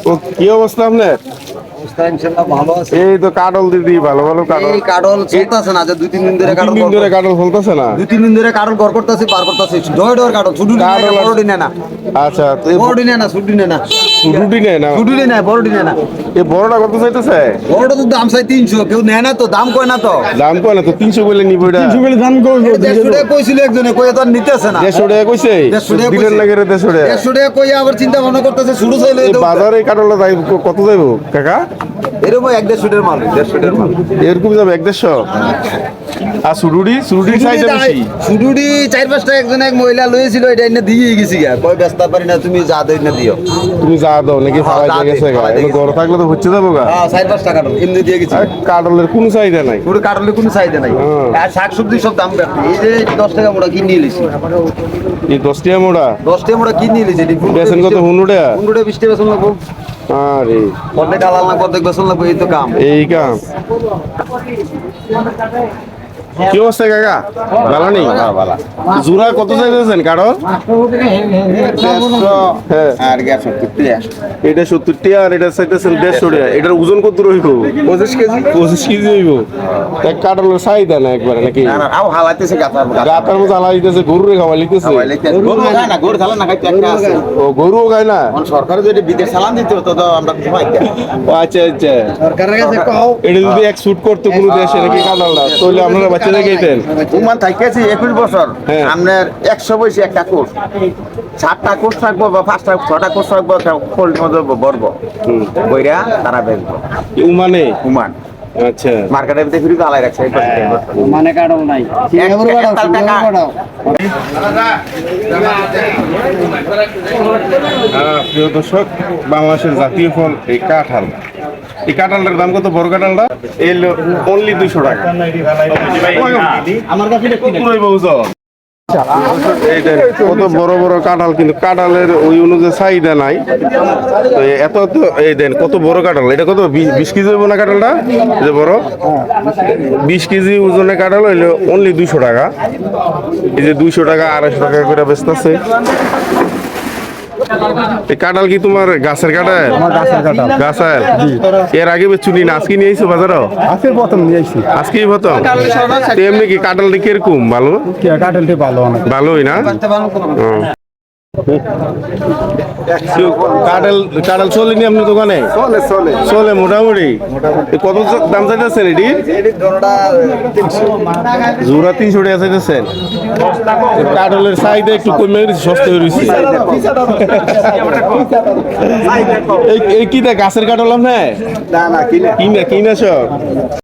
ও কি অবস্থা আপনার? এই তো কাটল দিদি ভালো ভালো কাটল। এই কাডল চলতেছে না যে দুই তিন দিন ধরে কাডল দিন ধরে কাটল ফলতেছে না? দুই তিন দিন ধরে কাডল গড় করতেছি পার করতেছি। ডয় ডয় কাডল ছুটি কাটল বড় দিনে না। আচ্ছা তো বড় দিনে না ছুটি না। রুটি নেই না? ছুটি নেই বড় দিনে না। এই বড়টা কত চাইতেছে? বড়টা তো দাম চাই তিনশো কেউ নেয় না তো দাম কয় না তো? দাম কয় না তো তিনশো বলে নিব এটা। দাম দেড়শো টাকা কইছিল একজনে তো নিতেছে না। টাকা কইছে? টাকা দিলেন টাকা। টাকা আবার চিন্তা ভাবনা করতেছে শুরু চাইলে বাজারে কত যাইব কাকা? এরকম এক মাল মাল। এরকম এক দেড়শো? আর সুরুডি? বেশি? চার পাঁচটা একজন এক মহিলা লয়েছিল এটা এনে দিয়ে গেছি গা। কয় ব্যস্ত পারি না তুমি যা দেই না দিও। তুমি যা দাও নাকি হ্যাঁ, ফালাই দিয়ে গেছে গা। ফালাই দিয়ে এগুলো ঘরে থাকলে তো হচ্ছে যাব গা। হ্যাঁ চার এমনি দিয়ে গেছি। কাটলের কোনো চাহিদা নাই। পুরো কোনো চাহিদা নাই। হ্যাঁ। আর শাক সবজি সব দাম কাটছে এই যে দশ টাকা মোড়া কিনে নিয়েছি এই দশটিয়া মোড়া? দশ টাকা মোড়া কিনে নিয়েছি বেসন কত? হুনুটা পনেরোটা বিশ টাকা বেসন লাগবো। আরে। অর্ধেক আলাল না অর্ধেক বেসন লাগবে এই তো কাম। এই কাম। কি অবস্থা কাকা? ভালো নেই? জোড়া কত চাইতেছেন কারও হ্যাঁ। আর এটা সত্তর টিয়া আর এটা চাইতেছেন দেড়শো টিয়া এটার ওজন কত রইব? পঁচিশ কেজি। পঁচিশ কেজি হইব? এক চাহিদা না একবারে নাকি? না না গাতার গাতার মতো আলা দিতেছে খাওয়া গরু না না খাইতে একটা আছে। ও গরুও খায় না? সরকার যদি বিদেশ চালান দিত তো তো আমরা আচ্ছা আচ্ছা। সরকারের কাছে এটা যদি এক শুট করতো কোনো দেশে নাকি কাটালটা তাহলে আপনারা উমান থাকেছি একুশ বছর। হ্যাঁ। আপনার একশো বয়সী একটা কোর্স সাতটা কোর্স থাকব বা পাঁচটা ছটা কোর্স থাকব বর্ব। বইরা তারা বেচবো। উমানে? উমান। আচ্ছা। মার্কেটের ভিতরে ফিরে আলাই রাখছে মানে নাই। হ্যাঁ, প্রিয় দর্শক বাংলাদেশের জাতীয় ফল এই কাঁঠাল। এই কাঁঠালটার দাম কত? বড় কাঁঠালটা? এই অনলি দুইশো টাকা। আমার কাছে কত ওজন? বড় বড় কাঁঠাল কিন্তু কাঁঠালের ওই অনুযায়ী চাহিদা নাই। তো এত তো এই দেন কত বড় কাঁঠাল? এটা কত বিশ কেজি হইব না কাঁঠালটা? যে বড়। বিশ কেজি ওজনের কাঁঠাল হইলে অনলি দুইশো টাকা। এই যে দুইশো টাকা আড়াইশো টাকা করে বেচতেছে। এই কাঁঠাল কি তোমার গাছের কাঁঠাল? গাছের এর আগে চুনি না আজকে নিয়ে আইছো বাজারও? আজকের প্রথম নিয়ে আজকেই প্রথম? এমনি কি কাঁঠালটা কীরকম ভালো? কাঁঠালটা ভালো ভালোই না? চলেনি আপনার দোকানে? চলে মোটামুটি। কত দাম চাইতেছেন এটি? এটির দরটা তিনশো। জোড়া তিনশো টাকা চাইতেছেন। কাঁঠালের চাহিদা একটু কমে গেছে সস্তা এই কি গাছের কাঁঠাল আপনার না না কিনে। কিনা কিনা সব